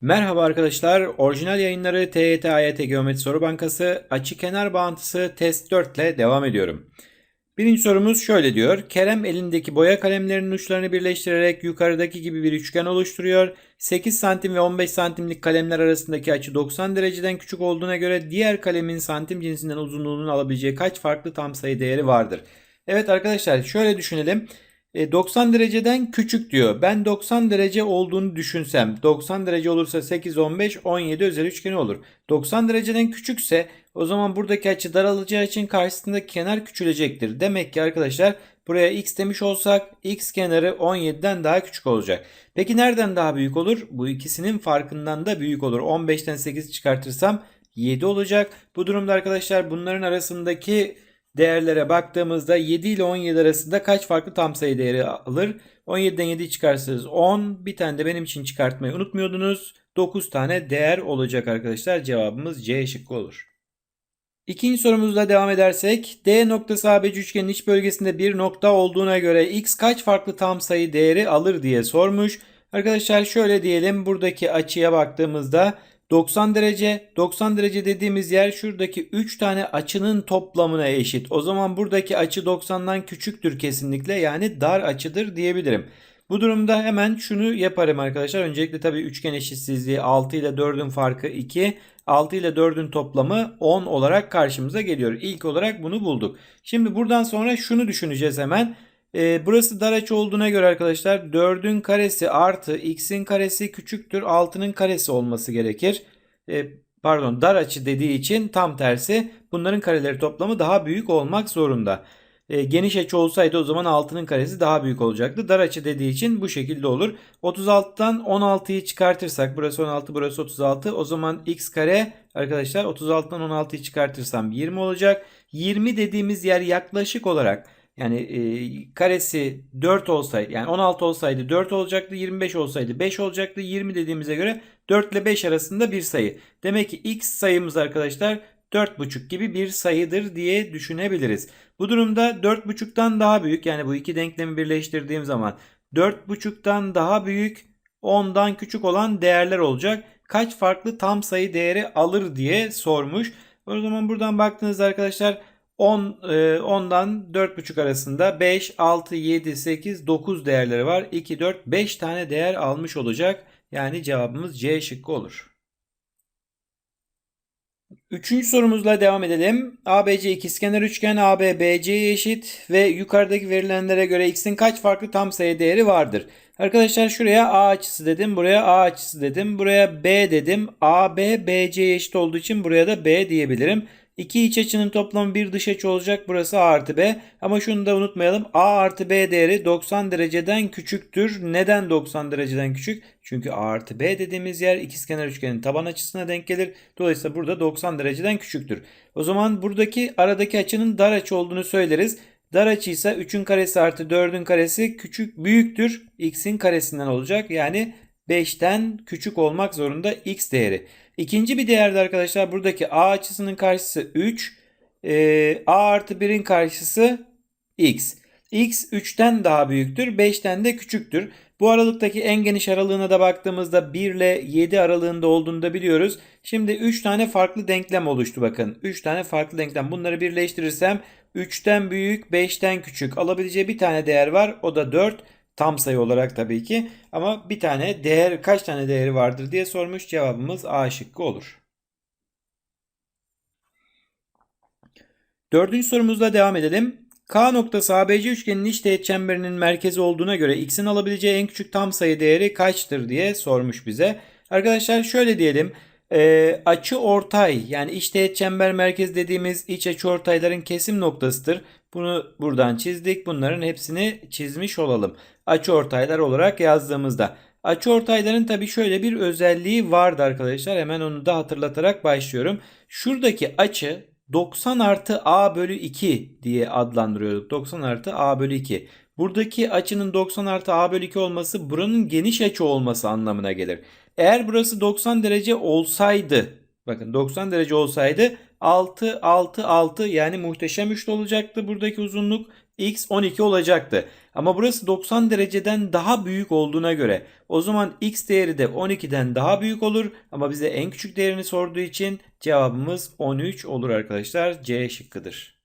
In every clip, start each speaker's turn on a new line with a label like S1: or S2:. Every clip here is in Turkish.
S1: Merhaba arkadaşlar. Orijinal yayınları TYT AYT Geometri Soru Bankası açı kenar bağıntısı test 4 ile devam ediyorum. Birinci sorumuz şöyle diyor. Kerem elindeki boya kalemlerinin uçlarını birleştirerek yukarıdaki gibi bir üçgen oluşturuyor. 8 santim ve 15 santimlik kalemler arasındaki açı 90 dereceden küçük olduğuna göre diğer kalemin santim cinsinden uzunluğunun alabileceği kaç farklı tam sayı değeri vardır? Evet arkadaşlar şöyle düşünelim. E, 90 dereceden küçük diyor. Ben 90 derece olduğunu düşünsem 90 derece olursa 8, 15, 17 özel üçgeni olur. 90 dereceden küçükse o zaman buradaki açı daralacağı için karşısındaki kenar küçülecektir. Demek ki arkadaşlar buraya x demiş olsak x kenarı 17'den daha küçük olacak. Peki nereden daha büyük olur? Bu ikisinin farkından da büyük olur. 15'ten 8 çıkartırsam 7 olacak. Bu durumda arkadaşlar bunların arasındaki değerlere baktığımızda 7 ile 17 arasında kaç farklı tam sayı değeri alır? 17'den 7 çıkarsanız 10. Bir tane de benim için çıkartmayı unutmuyordunuz. 9 tane değer olacak arkadaşlar. Cevabımız C şıkkı olur. İkinci sorumuzla devam edersek D noktası ABC üçgenin iç bölgesinde bir nokta olduğuna göre x kaç farklı tam sayı değeri alır diye sormuş. Arkadaşlar şöyle diyelim buradaki açıya baktığımızda 90 derece 90 derece dediğimiz yer şuradaki 3 tane açının toplamına eşit. O zaman buradaki açı 90'dan küçüktür kesinlikle yani dar açıdır diyebilirim. Bu durumda hemen şunu yaparım arkadaşlar. Öncelikle tabii üçgen eşitsizliği 6 ile 4'ün farkı 2. 6 ile 4'ün toplamı 10 olarak karşımıza geliyor. İlk olarak bunu bulduk. Şimdi buradan sonra şunu düşüneceğiz hemen. Ee, burası dar açı olduğuna göre arkadaşlar 4'ün karesi artı x'in karesi küçüktür 6'nın karesi olması gerekir. Ee, pardon dar açı dediği için tam tersi bunların kareleri toplamı daha büyük olmak zorunda. Ee, geniş açı olsaydı o zaman 6'nın karesi daha büyük olacaktı. Dar açı dediği için bu şekilde olur. 36'dan 16'yı çıkartırsak burası 16 burası 36 o zaman x kare arkadaşlar 36'dan 16'yı çıkartırsam 20 olacak. 20 dediğimiz yer yaklaşık olarak yani e, karesi 4 olsaydı yani 16 olsaydı 4 olacaktı. 25 olsaydı 5 olacaktı. 20 dediğimize göre 4 ile 5 arasında bir sayı. Demek ki x sayımız arkadaşlar 4,5 gibi bir sayıdır diye düşünebiliriz. Bu durumda 4,5'tan daha büyük yani bu iki denklemi birleştirdiğim zaman 4,5'tan daha büyük 10'dan küçük olan değerler olacak. Kaç farklı tam sayı değeri alır diye sormuş. O zaman buradan baktığınızda arkadaşlar 10 10'dan 4,5 arasında 5, 6, 7, 8, 9 değerleri var. 2, 4, 5 tane değer almış olacak. Yani cevabımız C şıkkı olur. Üçüncü sorumuzla devam edelim. ABC ikizkenar üçgen AB BC'ye eşit ve yukarıdaki verilenlere göre x'in kaç farklı tam sayı değeri vardır? Arkadaşlar şuraya A açısı dedim. Buraya A açısı dedim. Buraya B dedim. AB BC'ye eşit olduğu için buraya da B diyebilirim. İki iç açının toplamı bir dış açı olacak. Burası A artı B. Ama şunu da unutmayalım. A artı B değeri 90 dereceden küçüktür. Neden 90 dereceden küçük? Çünkü A artı B dediğimiz yer ikizkenar üçgenin taban açısına denk gelir. Dolayısıyla burada 90 dereceden küçüktür. O zaman buradaki aradaki açının dar açı olduğunu söyleriz. Dar açı ise 3'ün karesi artı 4'ün karesi küçük büyüktür. X'in karesinden olacak. Yani 5'ten küçük olmak zorunda x değeri. İkinci bir değerde arkadaşlar buradaki a açısının karşısı 3. E, a artı 1'in karşısı x. x 3'ten daha büyüktür. 5'ten de küçüktür. Bu aralıktaki en geniş aralığına da baktığımızda 1 ile 7 aralığında olduğunu da biliyoruz. Şimdi 3 tane farklı denklem oluştu bakın. 3 tane farklı denklem. Bunları birleştirirsem 3'ten büyük 5'ten küçük alabileceği bir tane değer var. O da 4. Tam sayı olarak tabii ki. Ama bir tane değer kaç tane değeri vardır diye sormuş. Cevabımız A şıkkı olur. Dördüncü sorumuzla devam edelim. K noktası ABC üçgeninin iç teğet çemberinin merkezi olduğuna göre x'in alabileceği en küçük tam sayı değeri kaçtır diye sormuş bize. Arkadaşlar şöyle diyelim. E, açı ortay yani iç teğet çember merkez dediğimiz iç açı ortayların kesim noktasıdır. Bunu buradan çizdik. Bunların hepsini çizmiş olalım. Açı ortaylar olarak yazdığımızda. Açı ortayların tabii şöyle bir özelliği vardı arkadaşlar. Hemen onu da hatırlatarak başlıyorum. Şuradaki açı 90 artı a bölü 2 diye adlandırıyorduk. 90 artı a bölü 2. Buradaki açının 90 artı a bölü 2 olması buranın geniş açı olması anlamına gelir. Eğer burası 90 derece olsaydı bakın 90 derece olsaydı 6 6 6 yani muhteşem üçlü olacaktı buradaki uzunluk. x 12 olacaktı. Ama burası 90 dereceden daha büyük olduğuna göre o zaman x değeri de 12'den daha büyük olur. Ama bize en küçük değerini sorduğu için cevabımız 13 olur arkadaşlar. C şıkkıdır.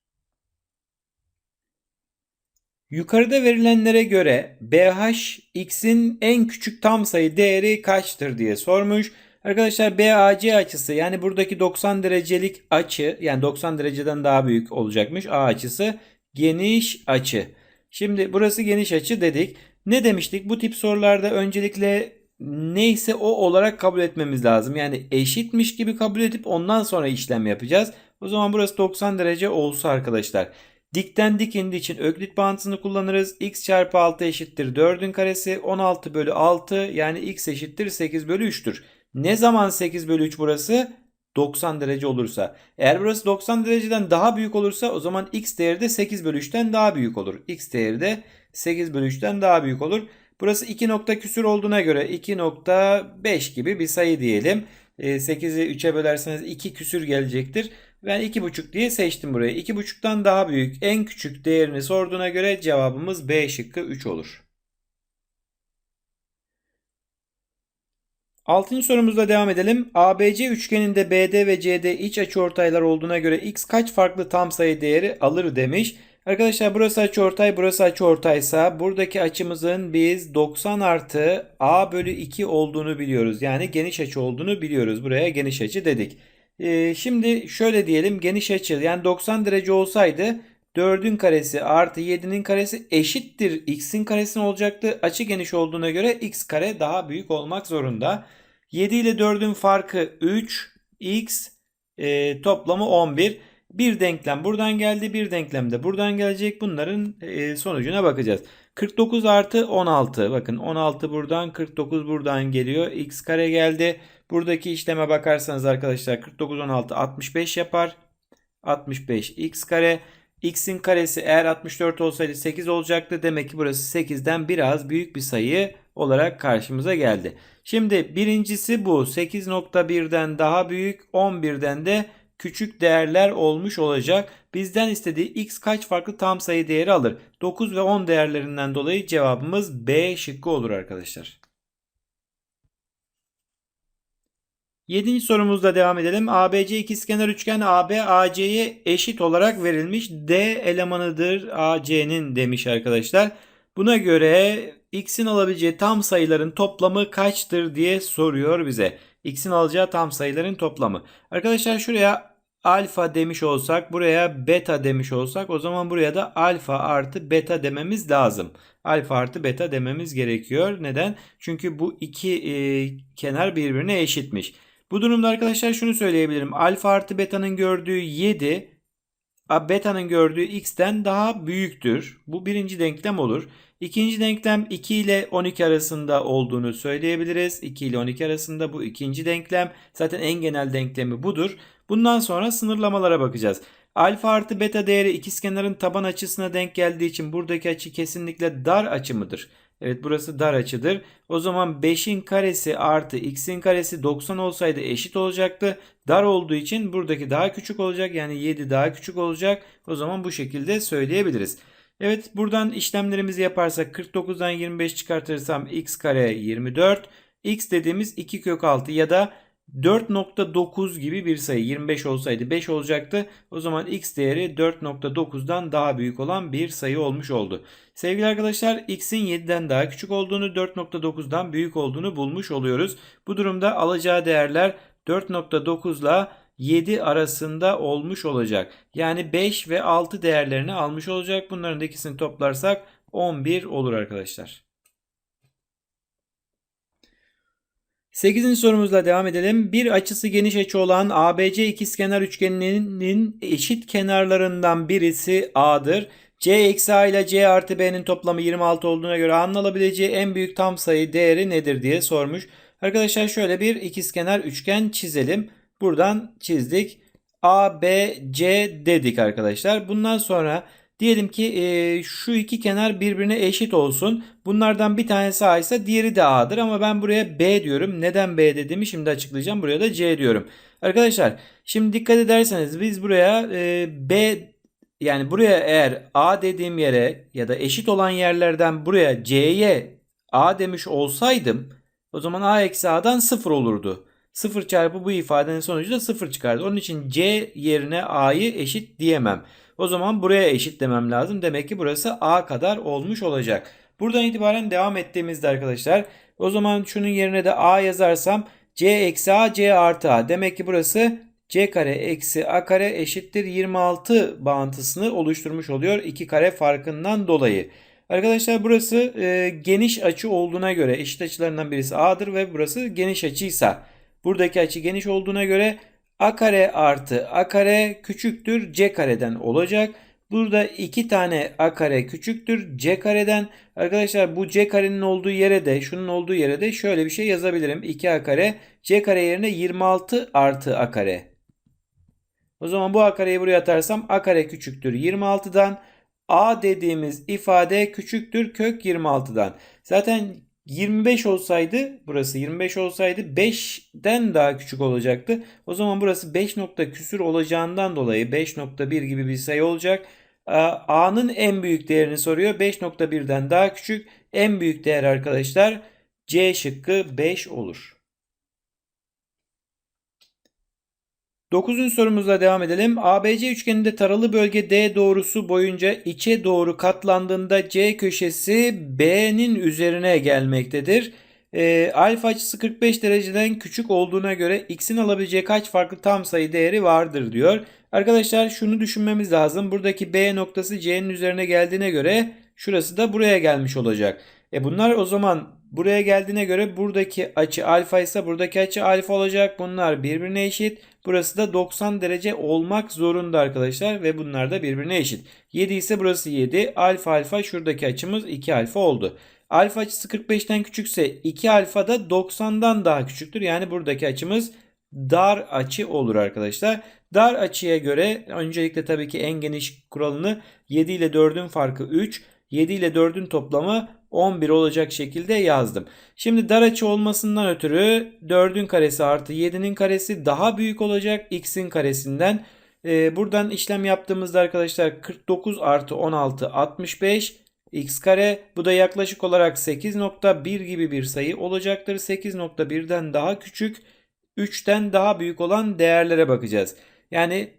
S1: Yukarıda verilenlere göre BH x'in en küçük tam sayı değeri kaçtır diye sormuş. Arkadaşlar BAC açısı yani buradaki 90 derecelik açı yani 90 dereceden daha büyük olacakmış A açısı geniş açı. Şimdi burası geniş açı dedik. Ne demiştik? Bu tip sorularda öncelikle neyse o olarak kabul etmemiz lazım. Yani eşitmiş gibi kabul edip ondan sonra işlem yapacağız. O zaman burası 90 derece olsa arkadaşlar. Dikten dik indiği için öklit bağıntısını kullanırız. x çarpı 6 eşittir 4'ün karesi 16 bölü 6 yani x eşittir 8 bölü 3'tür. Ne zaman 8 bölü 3 burası? 90 derece olursa. Eğer burası 90 dereceden daha büyük olursa o zaman x değeri de 8 bölü 3'ten daha büyük olur. x değeri de 8 bölü 3'ten daha büyük olur. Burası 2 nokta küsür olduğuna göre 2.5 gibi bir sayı diyelim. 8'i 3'e bölerseniz 2 küsür gelecektir. Ben 2.5 diye seçtim burayı. 2.5'tan daha büyük en küçük değerini sorduğuna göre cevabımız B şıkkı 3 olur. Altıncı sorumuzla devam edelim. ABC üçgeninde BD ve CD iç açıortaylar olduğuna göre x kaç farklı tam sayı değeri alır demiş. Arkadaşlar burası açıortay, burası açıortaysa buradaki açımızın biz 90 artı a bölü 2 olduğunu biliyoruz. Yani geniş açı olduğunu biliyoruz. Buraya geniş açı dedik. Ee, şimdi şöyle diyelim geniş açı yani 90 derece olsaydı 4'ün karesi artı 7'nin karesi eşittir x'in karesine olacaktı. Açı geniş olduğuna göre x kare daha büyük olmak zorunda. 7 ile 4'ün farkı 3 x e, toplamı 11. Bir denklem buradan geldi bir denklem de buradan gelecek. Bunların e, sonucuna bakacağız. 49 artı 16 bakın 16 buradan 49 buradan geliyor. x kare geldi. Buradaki işleme bakarsanız arkadaşlar 49 16 65 yapar. 65 x kare. x'in karesi eğer 64 olsaydı 8 olacaktı. Demek ki burası 8'den biraz büyük bir sayı olarak karşımıza geldi. Şimdi birincisi bu 8.1'den daha büyük 11'den de küçük değerler olmuş olacak. Bizden istediği x kaç farklı tam sayı değeri alır? 9 ve 10 değerlerinden dolayı cevabımız B şıkkı olur arkadaşlar. Yedinci sorumuzla devam edelim. ABC ikizkenar üçgen AB AC'ye eşit olarak verilmiş. D elemanıdır AC'nin demiş arkadaşlar. Buna göre x'in alabileceği tam sayıların toplamı kaçtır diye soruyor bize. x'in alacağı tam sayıların toplamı. Arkadaşlar şuraya alfa demiş olsak buraya beta demiş olsak o zaman buraya da alfa artı beta dememiz lazım. Alfa artı beta dememiz gerekiyor. Neden? Çünkü bu iki e, kenar birbirine eşitmiş. Bu durumda arkadaşlar şunu söyleyebilirim. Alfa artı beta'nın gördüğü 7 beta'nın gördüğü x'ten daha büyüktür. Bu birinci denklem olur. İkinci denklem 2 ile 12 arasında olduğunu söyleyebiliriz. 2 ile 12 arasında bu ikinci denklem. Zaten en genel denklemi budur. Bundan sonra sınırlamalara bakacağız. Alfa artı beta değeri ikizkenarın taban açısına denk geldiği için buradaki açı kesinlikle dar açı mıdır? Evet burası dar açıdır. O zaman 5'in karesi artı x'in karesi 90 olsaydı eşit olacaktı. Dar olduğu için buradaki daha küçük olacak. Yani 7 daha küçük olacak. O zaman bu şekilde söyleyebiliriz. Evet buradan işlemlerimizi yaparsak 49'dan 25 çıkartırsam x kare 24. x dediğimiz 2 kök 6 ya da 4.9 gibi bir sayı 25 olsaydı 5 olacaktı. O zaman x değeri 4.9'dan daha büyük olan bir sayı olmuş oldu. Sevgili arkadaşlar x'in 7'den daha küçük olduğunu 4.9'dan büyük olduğunu bulmuş oluyoruz. Bu durumda alacağı değerler 4.9 ile 7 arasında olmuş olacak. Yani 5 ve 6 değerlerini almış olacak. Bunların da ikisini toplarsak 11 olur arkadaşlar. 8. sorumuzla devam edelim. Bir açısı geniş açı olan ABC ikizkenar üçgeninin eşit kenarlarından birisi A'dır. C eksi A ile C artı B'nin toplamı 26 olduğuna göre A'nın en büyük tam sayı değeri nedir diye sormuş. Arkadaşlar şöyle bir ikizkenar üçgen çizelim. Buradan çizdik. A, B, C dedik arkadaşlar. Bundan sonra diyelim ki e, şu iki kenar birbirine eşit olsun. Bunlardan bir tanesi A ise diğeri de A'dır ama ben buraya B diyorum. Neden B dediğimi şimdi açıklayacağım. Buraya da C diyorum. Arkadaşlar şimdi dikkat ederseniz biz buraya e, B yani buraya eğer A dediğim yere ya da eşit olan yerlerden buraya C'ye A demiş olsaydım o zaman A eksi A'dan 0 olurdu. 0 çarpı bu ifadenin sonucu da 0 çıkardı. Onun için C yerine A'yı eşit diyemem. O zaman buraya eşit demem lazım. Demek ki burası A kadar olmuş olacak. Buradan itibaren devam ettiğimizde arkadaşlar o zaman şunun yerine de A yazarsam C eksi A C artı A. Demek ki burası C kare eksi A kare eşittir 26 bağıntısını oluşturmuş oluyor. 2 kare farkından dolayı. Arkadaşlar burası e, geniş açı olduğuna göre eşit açılarından birisi A'dır ve burası geniş açıysa buradaki açı geniş olduğuna göre A kare artı A kare küçüktür C kareden olacak. Burada iki tane A kare küçüktür C kareden. Arkadaşlar bu C karenin olduğu yere de şunun olduğu yere de şöyle bir şey yazabilirim. 2A kare C kare yerine 26 artı A kare. O zaman bu A kareyi buraya atarsam A kare küçüktür 26'dan. A dediğimiz ifade küçüktür kök 26'dan. Zaten 25 olsaydı burası 25 olsaydı 5'den daha küçük olacaktı. O zaman burası 5 nokta küsür olacağından dolayı 5.1 gibi bir sayı olacak. A'nın en büyük değerini soruyor. 5.1'den daha küçük. En büyük değer arkadaşlar C şıkkı 5 olur. 9. sorumuzla devam edelim. ABC üçgeninde taralı bölge D doğrusu boyunca içe doğru katlandığında C köşesi B'nin üzerine gelmektedir. E, alfa açısı 45 dereceden küçük olduğuna göre x'in alabileceği kaç farklı tam sayı değeri vardır diyor. Arkadaşlar şunu düşünmemiz lazım. Buradaki B noktası C'nin üzerine geldiğine göre şurası da buraya gelmiş olacak. E bunlar o zaman buraya geldiğine göre buradaki açı alfa ise buradaki açı alfa olacak. Bunlar birbirine eşit. Burası da 90 derece olmak zorunda arkadaşlar ve bunlar da birbirine eşit. 7 ise burası 7. Alfa alfa şuradaki açımız 2 alfa oldu. Alfa açısı 45'ten küçükse 2 alfa da 90'dan daha küçüktür. Yani buradaki açımız dar açı olur arkadaşlar. Dar açıya göre öncelikle tabii ki en geniş kuralını 7 ile 4'ün farkı 3. 7 ile 4'ün toplamı 11 olacak şekilde yazdım. Şimdi dar açı olmasından ötürü 4'ün karesi artı 7'nin karesi daha büyük olacak x'in karesinden. Ee, buradan işlem yaptığımızda arkadaşlar 49 artı 16 65 x kare bu da yaklaşık olarak 8.1 gibi bir sayı olacaktır. 8.1'den daha küçük 3'ten daha büyük olan değerlere bakacağız. Yani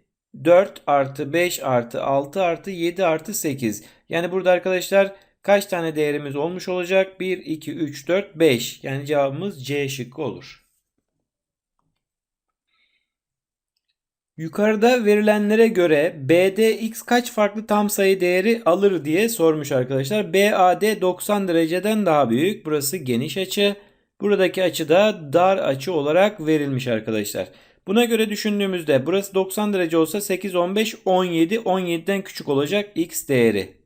S1: 4 artı 5 artı 6 artı 7 artı 8. Yani burada arkadaşlar kaç tane değerimiz olmuş olacak? 1, 2, 3, 4, 5. Yani cevabımız C şıkkı olur. Yukarıda verilenlere göre BDX kaç farklı tam sayı değeri alır diye sormuş arkadaşlar. BAD 90 dereceden daha büyük. Burası geniş açı. Buradaki açı da dar açı olarak verilmiş arkadaşlar. Buna göre düşündüğümüzde burası 90 derece olsa 8, 15, 17, 17'den küçük olacak x değeri.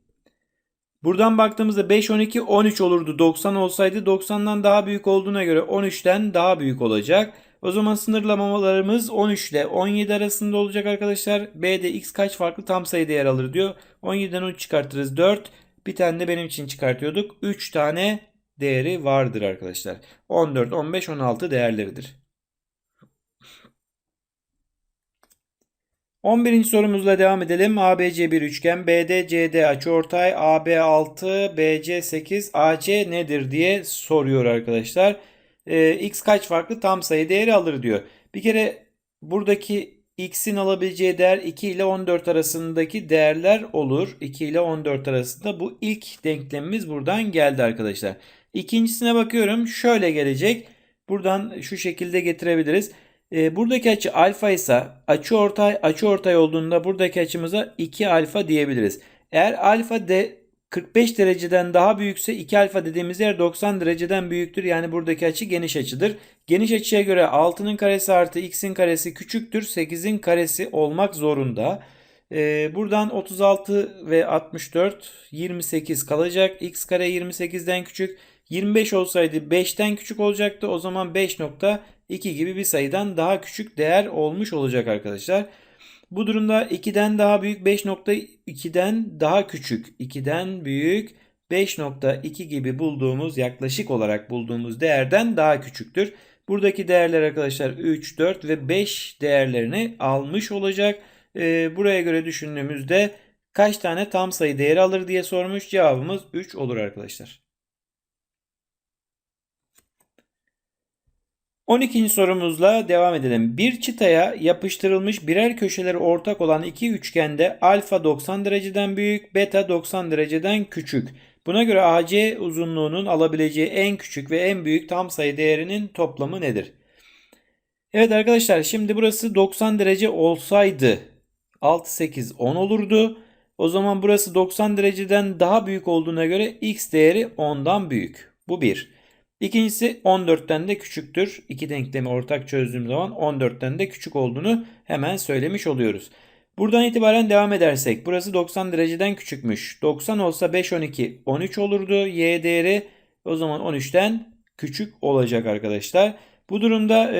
S1: Buradan baktığımızda 5, 12, 13 olurdu. 90 olsaydı 90'dan daha büyük olduğuna göre 13'ten daha büyük olacak. O zaman sınırlamalarımız 13 ile 17 arasında olacak arkadaşlar. B'de x kaç farklı tam sayı değer alır diyor. 17'den 13 çıkartırız 4. Bir tane de benim için çıkartıyorduk. 3 tane değeri vardır arkadaşlar. 14, 15, 16 değerleridir. 11. sorumuzla devam edelim. ABC bir üçgen. BD, CD açıortay. AB 6, BC 8, AC nedir diye soruyor arkadaşlar. Ee, X kaç farklı tam sayı değeri alır diyor. Bir kere buradaki X'in alabileceği değer 2 ile 14 arasındaki değerler olur. 2 ile 14 arasında bu ilk denklemimiz buradan geldi arkadaşlar. İkincisine bakıyorum. Şöyle gelecek. Buradan şu şekilde getirebiliriz. E, buradaki açı alfa ise açı ortay açı ortay olduğunda buradaki açımıza 2 alfa diyebiliriz. Eğer alfa de 45 dereceden daha büyükse 2 alfa dediğimiz yer 90 dereceden büyüktür. Yani buradaki açı geniş açıdır. Geniş açıya göre 6'nın karesi artı x'in karesi küçüktür. 8'in karesi olmak zorunda. Ee, buradan 36 ve 64 28 kalacak. x kare 28'den küçük. 25 olsaydı 5'ten küçük olacaktı. O zaman 5.2 gibi bir sayıdan daha küçük değer olmuş olacak arkadaşlar. Bu durumda 2'den daha büyük 5.2'den daha küçük 2'den büyük 5.2 gibi bulduğumuz yaklaşık olarak bulduğumuz değerden daha küçüktür. Buradaki değerler arkadaşlar 3, 4 ve 5 değerlerini almış olacak. Ee, buraya göre düşündüğümüzde kaç tane tam sayı değeri alır diye sormuş. Cevabımız 3 olur arkadaşlar. 12. sorumuzla devam edelim. Bir çıtaya yapıştırılmış birer köşeleri ortak olan iki üçgende alfa 90 dereceden büyük, beta 90 dereceden küçük. Buna göre AC uzunluğunun alabileceği en küçük ve en büyük tam sayı değerinin toplamı nedir? Evet arkadaşlar şimdi burası 90 derece olsaydı 6, 8, 10 olurdu. O zaman burası 90 dereceden daha büyük olduğuna göre x değeri 10'dan büyük. Bu 1. İkincisi 14'ten de küçüktür. İki denklemi ortak çözdüğüm zaman 14'ten de küçük olduğunu hemen söylemiş oluyoruz. Buradan itibaren devam edersek burası 90 dereceden küçükmüş. 90 olsa 5 12 13 olurdu. Y değeri o zaman 13'ten küçük olacak arkadaşlar. Bu durumda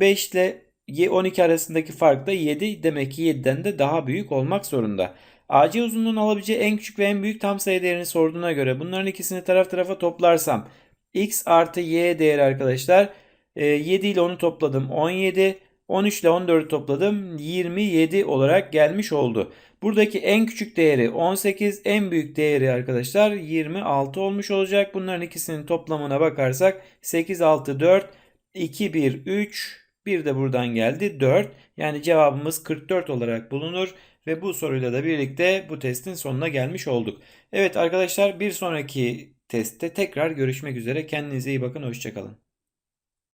S1: 5 ile 12 arasındaki fark da 7. Demek ki 7'den de daha büyük olmak zorunda. AC uzunluğunun alabileceği en küçük ve en büyük tam sayı değerini sorduğuna göre bunların ikisini taraf tarafa toplarsam x artı y değeri arkadaşlar 7 ile 10'u topladım 17. 13 ile 14'ü topladım 27 olarak gelmiş oldu. Buradaki en küçük değeri 18, en büyük değeri arkadaşlar 26 olmuş olacak. Bunların ikisinin toplamına bakarsak 8, 6, 4, 2, 1, 3, bir de buradan geldi 4. Yani cevabımız 44 olarak bulunur. Ve bu soruyla da birlikte bu testin sonuna gelmiş olduk. Evet arkadaşlar bir sonraki testte tekrar görüşmek üzere. Kendinize iyi bakın. Hoşçakalın.